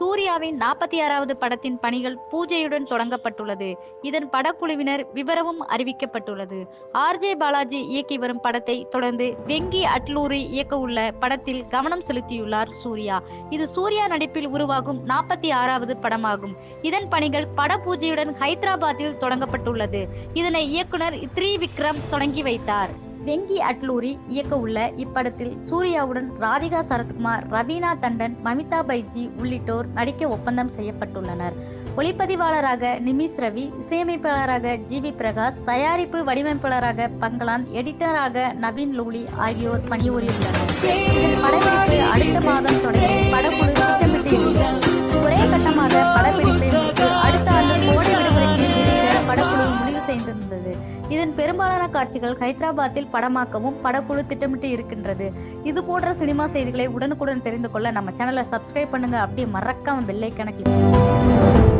சூர்யாவின் நாற்பத்தி ஆறாவது படத்தின் பணிகள் பூஜையுடன் தொடங்கப்பட்டுள்ளது. இதன் படக்குழுவினர் விவரமும் அறிவிக்கப்பட்டுள்ளது. ஆர்ஜே பாலாஜி இயக்கி வரும் படத்தை தொடர்ந்து வெங்கி அட்லூரி இயக்க உள்ள படத்தில் கவனம் செலுத்தியுள்ளார் சூர்யா. இது சூர்யா நடிப்பில் உருவாகும் நாற்பத்தி ஆறாவது படமாகும். இதன் பணிகள் பட பூஜையுடன் ஹைதராபாத்தில் தொடங்கப்பட்டுள்ளது. இதனை இயக்குனர் த்ரி விக்ரம் தொடங்கி வைத்தார். வெங்கி அட்லூரி இயக்க உள்ள இப்படத்தில் சூர்யாவுடன் ராதிகா சரத்குமார் ரவீனா தண்டன் மமிதா பைஜி உள்ளிட்டோர் நடிக்க ஒப்பந்தம் செய்யப்பட்டுள்ளனர். ஒளிப்பதிவாளராக நிமிஷ் ரவி இசையமைப்பாளராக ஜி வி பிரகாஷ் தயாரிப்பு வடிவமைப்பாளராக பங்களான் எடிட்டராக நவீன் லூலி ஆகியோர் பணிபுரியுள்ளனர். படப்பிடிப்பு அடுத்த மாதம் தொடங்கி இதன் பெரும்பாலான காட்சிகள் ஹைதராபாத்தில் படமாக்கவும் படக்குழு திட்டமிட்டு இருக்கின்றது. இது போன்ற சினிமா செய்திகளை உடனுக்குடன் தெரிந்து கொள்ள நம்ம சேனலை சப்ஸ்கிரைப் பண்ணுங்க. அப்படியே மறக்காம வெள்ளை கணக்கில்